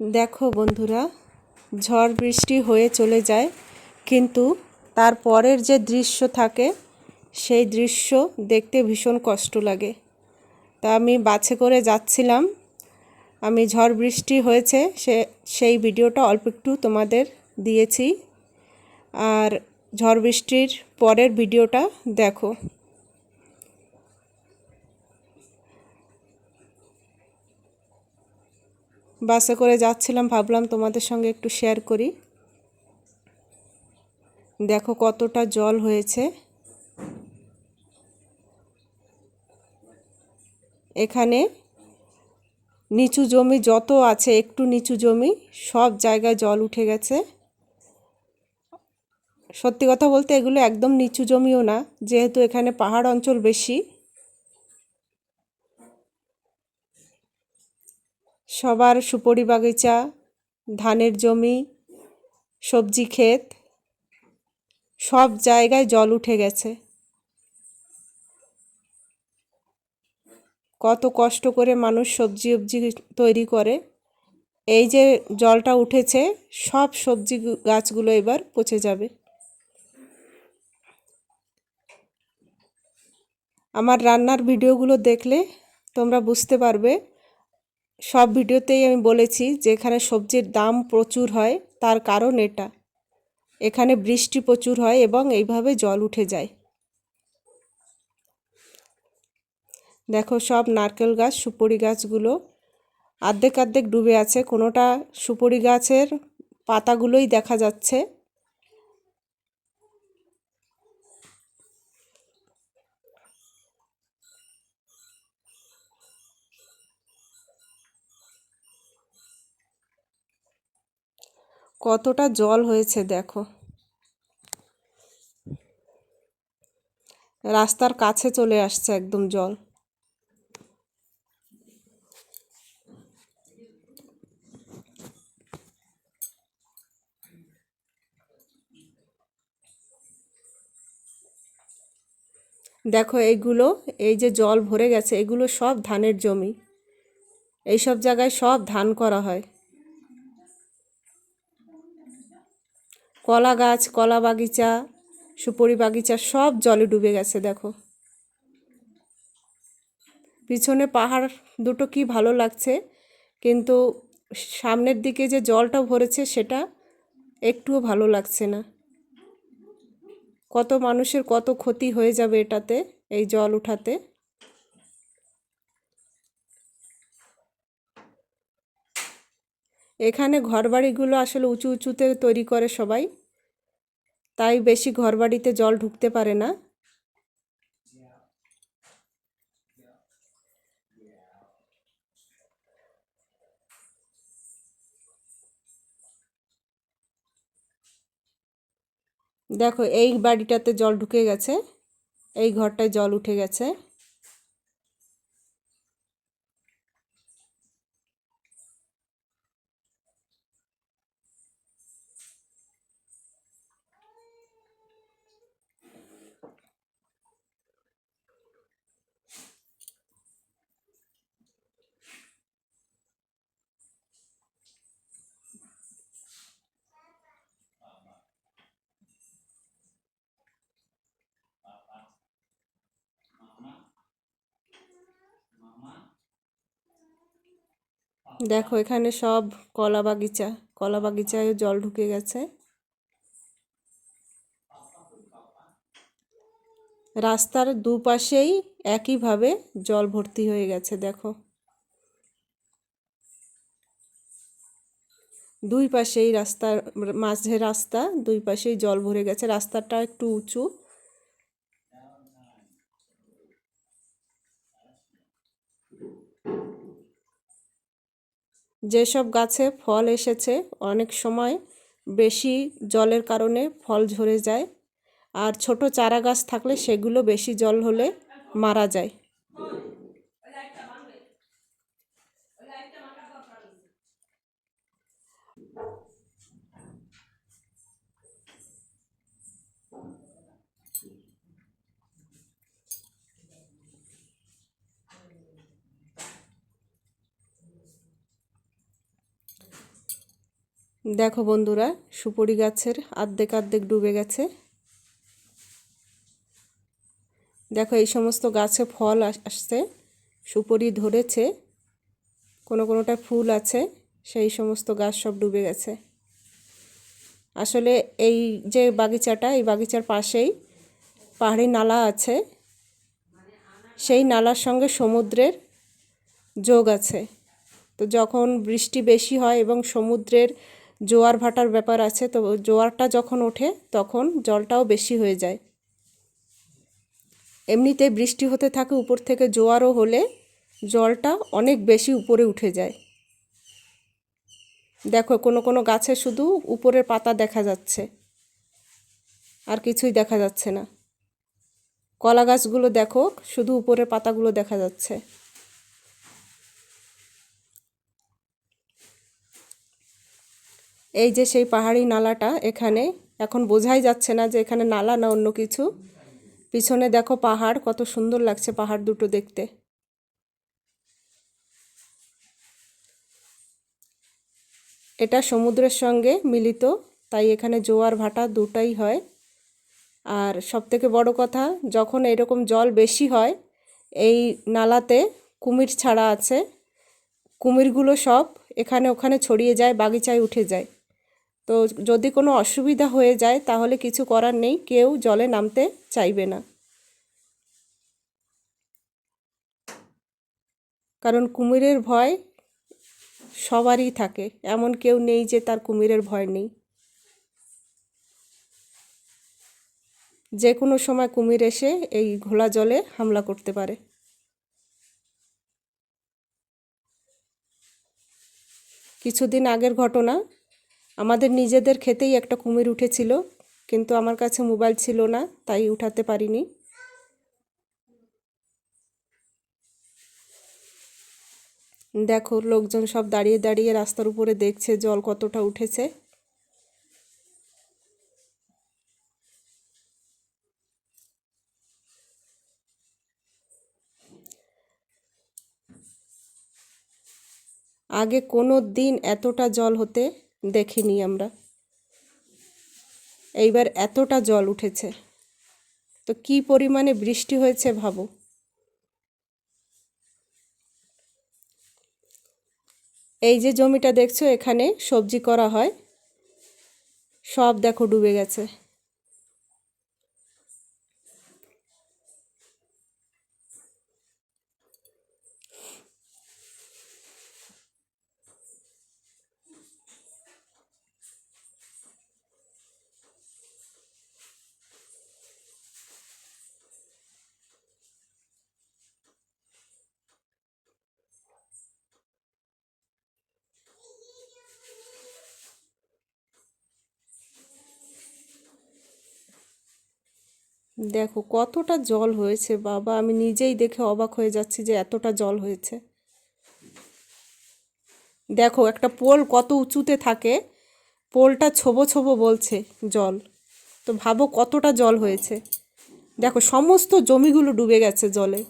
দেখো বন্ধুরা, ঝড় বৃষ্টি হয়ে চলে যায়, কিন্তু তার পরের যে দৃশ্য থাকে, সেই দৃশ্য দেখতে ভীষণ কষ্ট লাগে। তা আমি বাসে করে যাচ্ছিলাম। আমি ঝড় বৃষ্টি হয়েছে, সে, সেই ভিডিওটা অল্প একটু তোমাদের দিয়েছি। আর ঝড় বৃষ্টির পরের ভিডিওটা দেখো। বাসে করে যাচ্ছিলাম, ভাবলাম তোমাদের সঙ্গে একটু শেয়ার করি। দেখো কতটা জল হয়েছে। এখানে নিচু জমি যত আছে, একটু নিচু জমি, সব জায়গায় জল উঠে গেছে। সত্যি কথা বলতে এগুলো একদম নিচু জমিও না, যেহেতু এখানে পাহাড় অঞ্চল বেশি সবার সুপরি বাগিচা, ধানের জমি, সবজি ক্ষেত, সব জায়গায় জল উঠে গেছে। কত কষ্ট করে মানুষ সবজি অবজি তৈরি করে। এই যে জলটা উঠেছে, সব সবজি গাছগুলো এবার পচে যাবে। আমার রান্নার ভিডিওগুলো দেখলে তোমরা বুঝতে পারবে সব ভিডিওতেই আমি বলেছি যে এখানে সবজির দাম প্রচুর হয়, তার কারণ এটা। এখানে বৃষ্টি প্রচুর হয় এবং এইভাবে জল উঠে যায়। দেখো সব নারকেল গাছ, সুপুরি গাছগুলো আর্ধেক আর্ধেক ডুবে আছে। কোনোটা সুপুরি গাছের পাতাগুলোই দেখা যাচ্ছে। কতটা জল হয়েছে দেখো। রাস্তার কাছে চলে আসছে একদম জল। দেখো এইগুলো, এই যে জল ভরে গেছে, এগুলো সব ধানের জমি। এই সব জায়গায় সব ধান করা হয়। কলা গাছ, কলা বাগিচা, সুপরি বাগিচা সব জলে ডুবে গেছে, দেখো। পিছনে পাহাড় দুটো কি ভালো লাগছে, কিন্তু সামনের দিকে যে জলটা ভরেছে সেটা একটুও ভালো লাগছে না। কত মানুষের কত ক্ষতি হয়ে যাবে এটাতে, এই জল উঠাতে। এখানে ঘরবাড়িগুলো আসলে উঁচু উঁচুতে তৈরি করে সবাই। তাই বেশি ঘরবাড়িতে জল ঢুকতে পারে না। দেখো, এই বাড়িটাতে জল ঢুকে গেছে। এই ঘরটায় জল উঠে গেছে। দেখো, এখানে সব কলা বাগিচা, কলা বাগিচায় জল ঢুকে গেছে। রাস্তার দুপাশেই একইভাবে জল ভর্তি হয়ে গেছে, দেখো। দুই পাশেই রাস্তার, মাঝে রাস্তা, দুই পাশেই জল ভরে গেছে। রাস্তাটা একটু উঁচু। যেসব গাছে ফল এসেছে, অনেক সময় বেশি জলের কারণে ফল ঝরে যায়। আর ছোট চারা গাছ থাকলে সেগুলো বেশি জল হলে মারা যায়। দেখো বন্ধুরা, সুপুরি গাছের আর্ধেক আর্ধেক ডুবে গেছে। দেখো এই সমস্ত গাছে ফল আসছে, সুপুরি ধরেছে, কোনো কোনোটা ফুল আছে, সেই সমস্ত গাছ সব ডুবে গেছে। আসলে এই যে বাগিচাটা, এই বাগিচার পাশেই পাহাড়ি নালা আছে, সেই নালার সঙ্গে সমুদ্রের যোগ আছে। তো যখন বৃষ্টি বেশি হয় এবং সমুদ্রের জোয়ার ভাটার ব্যাপার আছে, তো জোয়ারটা যখন ওঠে তখন জলটাও বেশি হয়ে যায়। এমনিতে বৃষ্টি হতে থাকে উপর থেকে জোয়ারও হলে জলটা অনেক বেশি উপরে উঠে যায়। দেখো, কোনো কোনো গাছে শুধু উপরের পাতা দেখা যাচ্ছে, আর কিছুই দেখা যাচ্ছে না। কলা গাছগুলো দেখো, শুধু উপরের পাতাগুলো দেখা যাচ্ছে। এই যে সেই পাহাড়ি নালাটা এখানে, এখন বোঝাই যাচ্ছে না যে এখানে নালা না অন্য কিছু। পিছনে দেখো পাহাড়, কত সুন্দর লাগছে পাহাড় দুটো দেখতে। এটা সমুদ্রের সঙ্গে মিলিত, তাই এখানে জোয়ার ভাটা দুটাই হয়। আর সবথেকে বড় কথা, যখন এরকম জল বেশি হয়, এই নালাতে কুমির ছাড়া আছে। কুমিরগুলো সব এখানে ওখানে ছড়িয়ে যায়, বাগিচায় উঠে যায়। তো যদি কোনো অসুবিধা হয়ে যায়, তাহলে কিছু করার নেই, কেউ জলে নামতে চাইবে না। কারণ কুমিরের ভয় সবারই থাকে, এমন কেউ নেই যে তার কুমিরের ভয় নেই। যে কোনো সময় কুমির এসে এই ঘোলা জলে হামলা করতে পারে। কিছুদিন আগের ঘটনা আমাদের নিজেদের খেতেই একটা কুমির উঠেছিল, কিন্তু আমার কাছে মোবাইল ছিল না, তাই উঠাতে পারিনি। দেখো, লোকজন সব দাঁড়িয়ে দাঁড়িয়ে রাস্তার উপরে দেখছে জল কতটা উঠেছে। আগে কোনো দিন এতটা জল হতে দেখিনি আমরা। এইবার এতটা জল উঠেছে। তো কি পরিমাণে বৃষ্টি হয়েছে ভাবো। এই যে জমিটা দেখছ, এখানে সবজি করা হয়। সব দেখো ডুবে গেছে। দেখো, কতটা জল হয়েছে বাবা। আমি নিজেই দেখে অবাক হয়ে যাচ্ছি যে এতটা জল হয়েছে। দেখো, একটা পোল কত উঁচুতে থাকে। পোলটা ছোবো ছোবো বলছে জল। তো ভাবো কতটা জল হয়েছে। দেখো, সমস্ত জমিগুলো ডুবে গেছে জলে।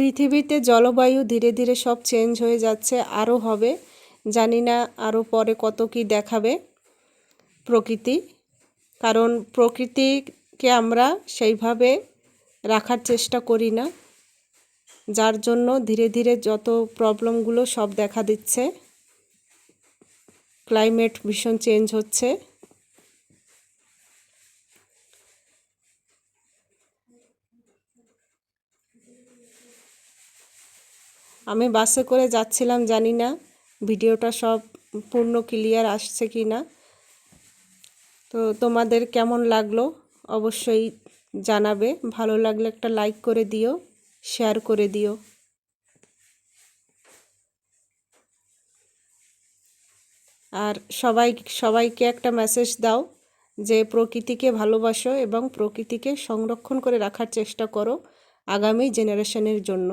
পৃথিবীতে জলবায়ু ধীরে ধীরে সব চেঞ্জ হয়ে যাচ্ছে আরও হবে। জানি না আরও পরে কত কি দেখাবে প্রকৃতি। কারণ প্রকৃতিকে আমরা সেইভাবে রাখার চেষ্টা করি না, যার জন্য ধীরে ধীরে যত প্রবলেমগুলো সব দেখা দিচ্ছে। ক্লাইমেট ভীষণ চেঞ্জ হচ্ছে। আমি বাসে করে যাচ্ছিলাম, জানি না ভিডিওটা সব পূর্ণ ক্লিয়ার আসছে কি না। তো তোমাদের কেমন লাগল অবশ্যই জানাবে। ভালো লাগলে একটা লাইক করে দিও, শেয়ার করে দিও। আর সবাই, সবাইকে একটা মেসেজ দাও যে প্রকৃতিকে ভালোবাসো এবং প্রকৃতিকে সংরক্ষণ করে রাখার চেষ্টা করো আগামী জেনারেশনের জন্য।